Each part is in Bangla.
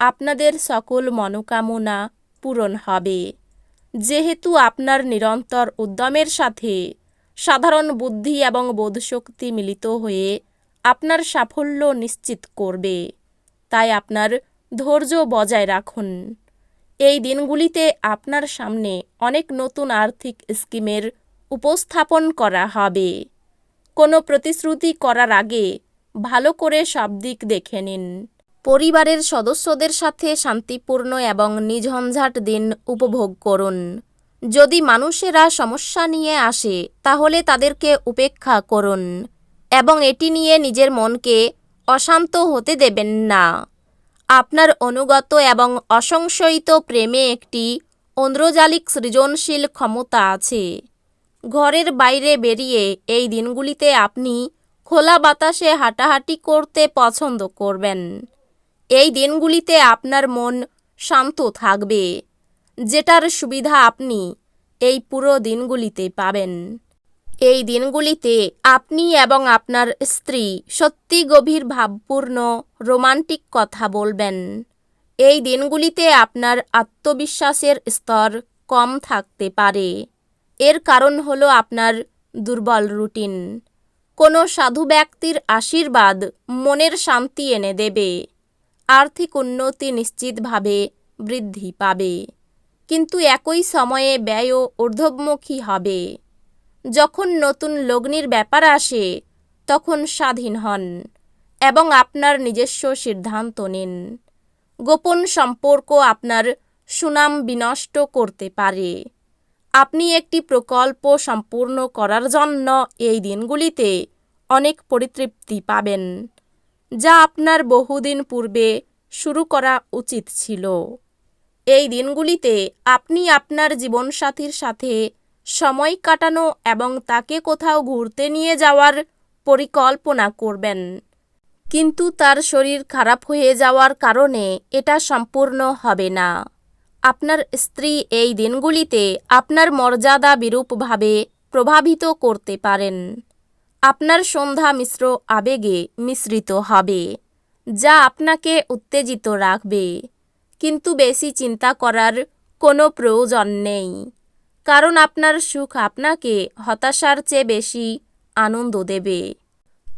আপনাদের সকল মনোকামনা পূরণ হবে। যেহেতু আপনার নিরন্তর উদ্যমের সাথে সাধারণ বুদ্ধি এবং বোধশক্তি মিলিত হয়ে আপনার সাফল্য নিশ্চিত করবে, তাই আপনার ধৈর্য বজায় রাখুন। এই দিনগুলিতে আপনার সামনে অনেক নতুন আর্থিক স্কিমের উপস্থাপন করা হবে। কোনো প্রতিশ্রুতি করার আগে ভালো করে সব দিক দেখে নিন। পরিবারের সদস্যদের সাথে শান্তিপূর্ণ এবং নিঝঞ্ঝাট দিন উপভোগ করুন। যদি মানুষেরা সমস্যা নিয়ে আসে, তাহলে তাদেরকে উপেক্ষা করুন এবং এটি নিয়ে নিজের মনকে অশান্ত হতে দেবেন না। আপনার অনুগত এবং অসংশয়িত প্রেমে একটি অন্দ্রজালিক সৃজনশীল ক্ষমতা আছে। ঘরের বাইরে বেরিয়ে এই দিনগুলিতে আপনি খোলা বাতাসে হাঁটাহাঁটি করতে পছন্দ করবেন। এই দিনগুলিতে আপনার মন শান্ত থাকবে। যেটার সুবিধা আপনি এই পুরো দিনগুলিতে পাবেন। এই দিনগুলিতে আপনি এবং আপনার স্ত্রী সত্যি গভীর ভাবপূর্ণ, রোমান্টিক কথা বলবেন। এই দিনগুলিতে আপনার আত্মবিশ্বাসের স্তর কম থাকতে পারে। এর কারণ হলো আপনার দুর্বল রুটিন। কোনো সাধু ব্যক্তির আশীর্বাদ মনের শান্তি এনে দেবে। আর্থিক উন্নতি নিশ্চিতভাবে বৃদ্ধি পাবে। কিন্তু একই সময়ে ব্যয়ও ঊর্ধ্বমুখী হবে। যখন নতুন লগ্নির ব্যাপার আসে, তখন স্বাধীন হন এবং আপনার নিজস্ব সিদ্ধান্ত নিন। গোপন সম্পর্ক আপনার সুনাম বিনষ্ট করতে পারে। আপনি একটি প্রকল্প সম্পূর্ণ করার জন্য এই দিনগুলিতে অনেক পরিতৃপ্তি পাবেন। যা আপনার বহুদিন পূর্বে শুরু করা উচিত ছিল। এই দিনগুলিতে আপনি আপনার জীবনসাথীর সাথে সময় কাটানো এবং তাকে কোথাও ঘুরতে নিয়ে যাওয়ার পরিকল্পনা করবেন। কিন্তু তার শরীর খারাপ হয়ে যাওয়ার কারণে এটা সম্পূর্ণ হবে না। আপনার স্ত্রী এই দিনগুলিতে আপনার মর্যাদা বিরূপভাবে প্রভাবিত করতে পারেন। আপনার সন্ধ্যা মিশ্র আবেগে মিশ্রিত হবে, যা আপনাকে উত্তেজিত রাখবে। কিন্তু বেশি চিন্তা করার কোনো প্রয়োজন নেই, কারণ আপনার সুখ আপনাকে হতাশার চেয়ে বেশি আনন্দ দেবে।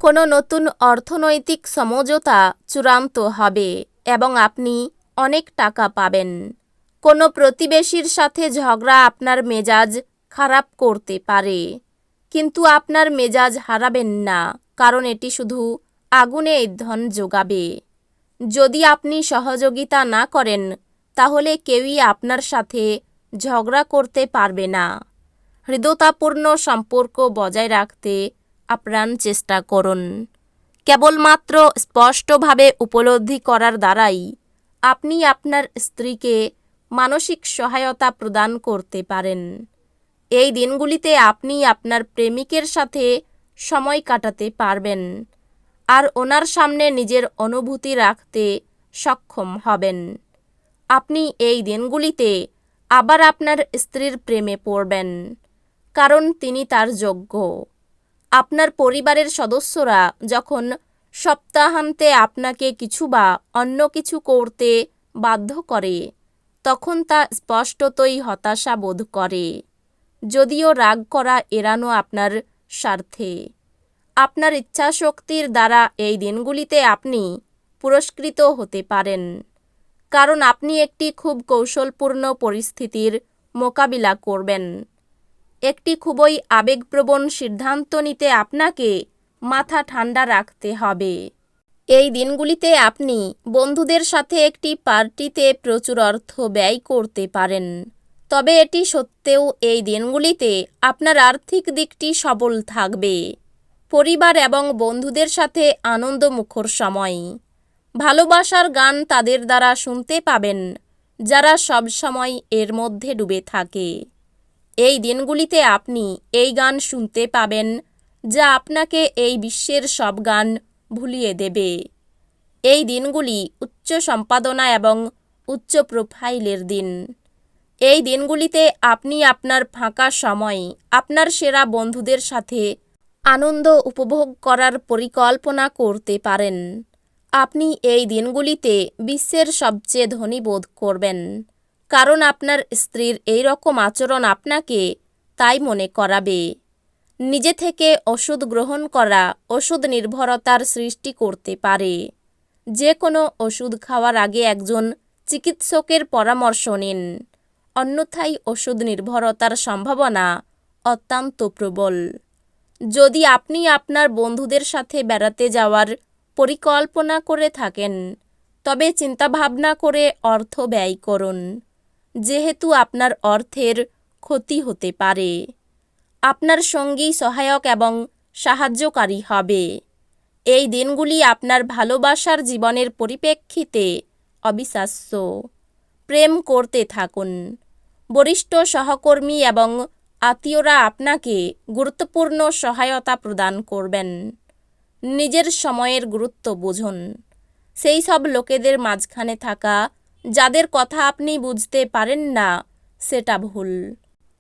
কোনো নতুন অর্থনৈতিক সমঝোতা চূড়ান্ত হবে এবং আপনি অনেক টাকা পাবেন। কোনো প্রতিবেশীর সাথে ঝগড়া আপনার মেজাজ খারাপ করতে পারে। কিন্তু আপনার মেজাজ হারাবেন না, কারণ এটি শুধু আগুনে ইন্ধন যোগাবে যদি আপনি সহযোগিতা না করেন, তাহলে কেউই আপনার সাথে ঝগড়া করতে পারবে না। হৃদতাপূর্ণ সম্পর্ক বজায় রাখতে আপ্রাণ চেষ্টা করুন। কেবলমাত্র স্পষ্টভাবে উপলব্ধি করার দ্বারাই আপনি আপনার স্ত্রীকে মানসিক সহায়তা প্রদান করতে পারেন। এই দিনগুলিতে আপনি আপনার প্রেমিকের সাথে সময় কাটাতে পারবেন আর ওনার সামনে নিজের অনুভূতি রাখতে সক্ষম হবেন। আপনি এই দিনগুলিতে আবার আপনার স্ত্রীর প্রেমে পড়বেন, কারণ তিনি তার যোগ্য। আপনার পরিবারের সদস্যরা যখন সপ্তাহান্তে আপনাকে কিছু বা অন্য কিছু করতে বাধ্য করে, তখন তা স্পষ্টতই হতাশা বোধ করে। যদিও রাগ করা এড়ানো আপনার স্বার্থে। আপনার ইচ্ছাশক্তির দ্বারা এই দিনগুলিতে আপনি পুরস্কৃত হতে পারেন। কারণ আপনি একটি খুব কৌশলপূর্ণ পরিস্থিতির মোকাবিলা করবেন। একটি খুবই আবেগপ্রবণ সিদ্ধান্ত নিতে আপনাকে মাথা ঠান্ডা রাখতে হবে। এই দিনগুলিতে আপনি বন্ধুদের সাথে একটি পার্টিতে প্রচুর অর্থ ব্যয় করতে পারেন। তবে এটি সত্ত্বেও এই দিনগুলিতে আপনার আর্থিক দিকটি সবল থাকবে। পরিবার এবং বন্ধুদের সাথে আনন্দ মুখর সময়। ভালোবাসার গান তাদের দ্বারা শুনতে পাবেন, যারা সবসময় এর মধ্যে ডুবে থাকে। এই দিনগুলিতে আপনি এই গান শুনতে পাবেন, যা আপনাকে এই বিশ্বের সব গান ভুলিয়ে দেবে। এই দিনগুলি উচ্চ সম্পাদনা এবং উচ্চ প্রোফাইলের দিন। এই দিনগুলিতে আপনি আপনার ফাঁকা সময়ে, আপনার সেরা বন্ধুদের সাথে আনন্দ উপভোগ করার পরিকল্পনা করতে পারেন। আপনি এই দিনগুলিতে বিশ্বের সবচেয়ে ধনী বোধ করবেন। কারণ আপনার স্ত্রীর এই রকম আচরণ আপনাকে তাই মনে করাবে। নিজে থেকে ওষুধ গ্রহণ করা ওষুধ নির্ভরতার সৃষ্টি করতে পারে। যে কোনো ওষুধ খাওয়ার আগে একজন চিকিৎসকের পরামর্শ নিন। অন্যথায় ওষুধ নির্ভরতার সম্ভাবনা অত্যন্ত প্রবল। যদি আপনি আপনার বন্ধুদের সাথে বেড়াতে যাওয়ার পরিকল্পনা করে থাকেন, তবে চিন্তাভাবনা করে অর্থ ব্যয় করুন, যেহেতু আপনার অর্থের ক্ষতি হতে পারে। আপনার সঙ্গী সহায়ক এবং সাহায্যকারী হবে। এই দিনগুলি আপনার ভালোবাসার জীবনের পরিপ্রেক্ষিতে অবিশ্বাস্য। প্রেম করতে থাকুন। বরিষ্ঠ সহকর্মী এবং আত্মীয়রা আপনাকে গুরুত্বপূর্ণ সহায়তা প্রদান করবেন। নিজের সময়ের গুরুত্ব বুঝুন। সেই সব লোকেদের মাঝখানে থাকা, যাদের কথা আপনি বুঝতে পারেন না, সেটা ভুল।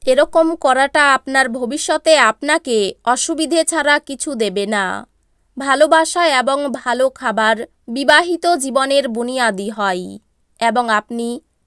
এরকম করাটা আপনার ভবিষ্যতে আপনাকে অসুবিধে ছাড়া কিছু দেবে না। ভালোবাসা এবং ভালো খাবার বিবাহিত জীবনের বুনিয়াদি হয় এবং আপনি